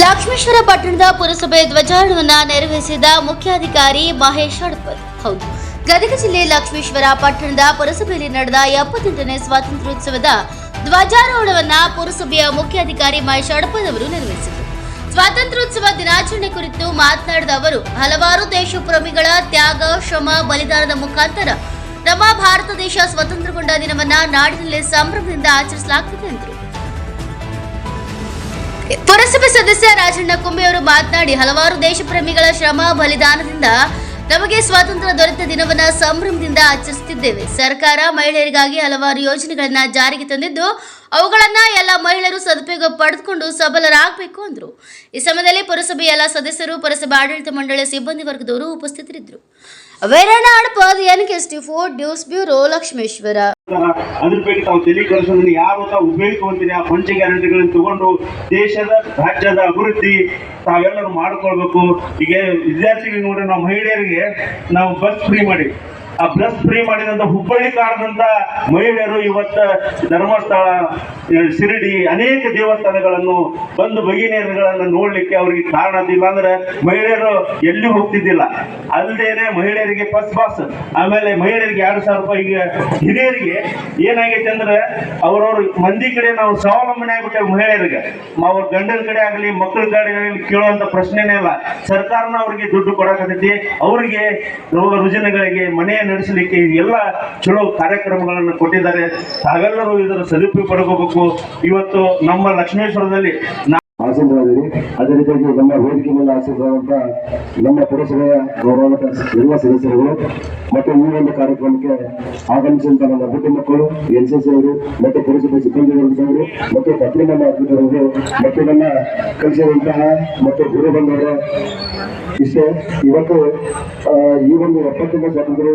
ಲಕ್ಷ್ಮೇಶ್ವರ ಪಟ್ಟಣದ ಪುರಸಭೆ ಧ್ವಜಾರೋಹಣ ನೆರವೇರಿಸಿದ ಮುಖ್ಯಾಧಿಕಾರಿ ಮಹೇಶ್ ಹಡಪದ್ ಹೌದು, ಗದಗ ಜಿಲ್ಲೆ ಲಕ್ಷ್ಮೇಶ್ವರ ಪಟ್ಟಣದ ಪುರಸಭೆಯಲ್ಲಿ ನಡೆದ ಎಪ್ಪತ್ತೆಂಟನೇ ಸ್ವಾತಂತ್ರ್ಯೋತ್ಸವದ ಧ್ವಜಾರೋಹಣವನ್ನು ಪುರಸಭೆಯ ಮುಖ್ಯಾಧಿಕಾರಿ ಮಹೇಶ್ ಹಡಪದ್ ಅವರು ನೆರವೇರಿಸಿದರು. ಸ್ವಾತಂತ್ರ್ಯೋತ್ಸವ ದಿನಾಚರಣೆ ಕುರಿತು ಮಾತನಾಡಿದ ಅವರು, ಹಲವಾರು ದೇಶಪ್ರೇಮಿಗಳ ತ್ಯಾಗ, ಶ್ರಮ, ಬಲಿದಾನದ ಮುಖಾಂತರ ನಮ್ಮ ಭಾರತ ದೇಶ ಸ್ವತಂತ್ರಗೊಂಡ ದಿನವನ್ನ ನಾಡಿನಲ್ಲಿ ಸಂಭ್ರಮದಿಂದ ಆಚರಿಸಲಾಗುತ್ತದೆ ಎಂದರು. ಪುರಸಭೆ ಸದಸ್ಯ ರಾಜಣ್ಣ ಕುಂಬೆ ಅವರು ಮಾತನಾಡಿ ಹಲವಾರು ದೇಶಪ್ರೇಮಿಗಳ ಶ್ರಮ, ಬಲಿದಾನದಿಂದ ನಮಗೆ ಸ್ವಾತಂತ್ರ್ಯ ದೊರೆತ ದಿನವನ್ನ ಸಂಭ್ರಮದಿಂದ ಆಚರಿಸುತ್ತಿದ್ದೇವೆ. ಸರ್ಕಾರ ಮಹಿಳೆಯರಿಗಾಗಿ ಹಲವಾರು ಯೋಜನೆಗಳನ್ನ ಜಾರಿಗೆ ತಂದಿದ್ದು, ಅವುಗಳನ್ನ ಎಲ್ಲ ಮಹಿಳೆಯರು ಸದುಪಯೋಗ ಪಡೆದುಕೊಂಡು ಸಬಲರಾಗಬೇಕು ಅಂದರು. ಈ ಸಮಯದಲ್ಲಿ ಪುರಸಭೆಯ ಎಲ್ಲ ಸದಸ್ಯರು, ಪುರಸಭೆ ಆಡಳಿತ ಮಂಡಳಿಯ ಸಿಬ್ಬಂದಿ ವರ್ಗದವರು ಉಪಸ್ಥಿತರಿದ್ದರು. Veeranna Hadapad N K four news bureau Lakshmeshwar. ಅದ್ರ ಬಗ್ಗೆ ತಾವು ತಲೆ ಕೆಡಿಸೋದನ್ನ ಯಾರು ತಾವು ಉಪಯೋಗಿಸ್ಕೊಂತೀನಿ ಆ ಪಂಚ ಗ್ಯಾರಂಟಿಗಳನ್ನು ತಗೊಂಡು ದೇಶದ, ರಾಜ್ಯದ ಅಭಿವೃದ್ಧಿ ತಾವೆಲ್ಲರೂ ಮಾಡ್ಕೊಳ್ಬೇಕು. ಈಗ ವಿದ್ಯಾರ್ಥಿಗಳಿಗೆ ನೋಡಿ ನಾವು ಮಹಿಳೆಯರಿಗೆ ನಾವು ಬಸ್ ಫ್ರೀ ಮಾಡಿ. ಆ ಬ್ಲಸ್ ಫ್ರೀ ಮಾಡಿದಂತ ಹುಬ್ಬಳ್ಳಿ ಕಾರಣದಿಂದ ಮಹಿಳೆಯರು ಇವತ್ತ ಧರ್ಮಸ್ಥಳ ಶಿರಡಿ ಅನೇಕ ದೇವಸ್ಥಾನಗಳನ್ನು ಬಂದು ಭಗಿನಿಯರುಗಳನ್ನು ನೋಡ್ಲಿಕ್ಕೆ ಅವ್ರಿಗೆ ಕಾರಣ ಇಲ್ಲ ಅಂದ್ರೆ ಮಹಿಳೆಯರು ಎಲ್ಲಿ ಹೋಗ್ತಿದ್ದಿಲ್ಲ. ಅಲ್ಲದೇನೆ ಮಹಿಳೆಯರಿಗೆ ಫಸ್ಟ್ ಬಾಸ್ ಆಮೇಲೆ ಮಹಿಳೆಯರಿಗೆ ಎರಡು ಸಾವಿರ ರೂಪಾಯಿ ಹಿರಿಯರಿಗೆ ಏನಾಗೈತೆ ಅಂದ್ರೆ ಅವ್ರವ್ರ ಮಂದಿ ಕಡೆ ನಾವು ಸ್ವಾವಲಂಬನೆ ಆಗ್ಬಿಟ್ಟೆ ಮಹಿಳೆಯರಿಗೆ. ಅವ್ರ ಗಂಡನ ಕಡೆ ಆಗಲಿ, ಮಕ್ಕಳ ಕಡೆ ಆಗಲಿ ಕೇಳುವಂತ ಪ್ರಶ್ನೆನೇ ಇಲ್ಲ. ಸರ್ಕಾರನ ಅವ್ರಿಗೆ ದುಡ್ಡು ಕೊಡಕತ್ತೈತಿ. ಅವ್ರಿಗೆ ರೋಗ ರುಜಿನಗಳಿಗೆ ಮನೆ ನಡೆಸಲಿಕ್ಕೆ ಎಲ್ಲ ಚಲೋ ಕಾರ್ಯಕ್ರಮಗಳನ್ನು ಕೊಟ್ಟಿದ್ದಾರೆ. ತಾವೆಲ್ಲರೂ ಇದರ ಸದುಪಯೋಗ ಪಡ್ಕೋಬೇಕು. ಇವತ್ತು ನಮ್ಮ ಲಕ್ಷ್ಮೇಶ್ವರದಲ್ಲಿ ಆಸೀನರಾದಿರಿ ಅದೇ ರೀತಿಯಾಗಿ ನಮ್ಮ ವೇದಿಕೆ ಮೇಲೆ ಆಸೀನರಾದಂಥ ನಮ್ಮ ಪುರಸಭೆಯ ಗೌರವಾನ್ವಿತ ಎಲ್ಲ ಸದಸ್ಯರುಗಳು ಮತ್ತು ಈ ಒಂದು ಕಾರ್ಯಕ್ರಮಕ್ಕೆ ಆಗಮಿಸಿದಂತ ನಮ್ಮ ಪುಟ್ಟ ಮಕ್ಕಳು, ಎನ್ ಸಿ ಸಿ ಅವರು ಮತ್ತು ಪುರಸಭೆ ಸಿಬ್ಬಂದಿ ವರ್ಗದವರು ಮತ್ತು ನಮ್ಮ ಮಾಧ್ಯಮದವರು ಮತ್ತು ನನ್ನ ಕಲಿಸಿದಂತಹ ಮತ್ತು ಗುರು ಬಂದವರ ಇಷ್ಟೇ. ಇವತ್ತು ಈ ಒಂದು ಎಪ್ಪತ್ತನೇ ಸ್ವಾತಂತ್ರ್ಯ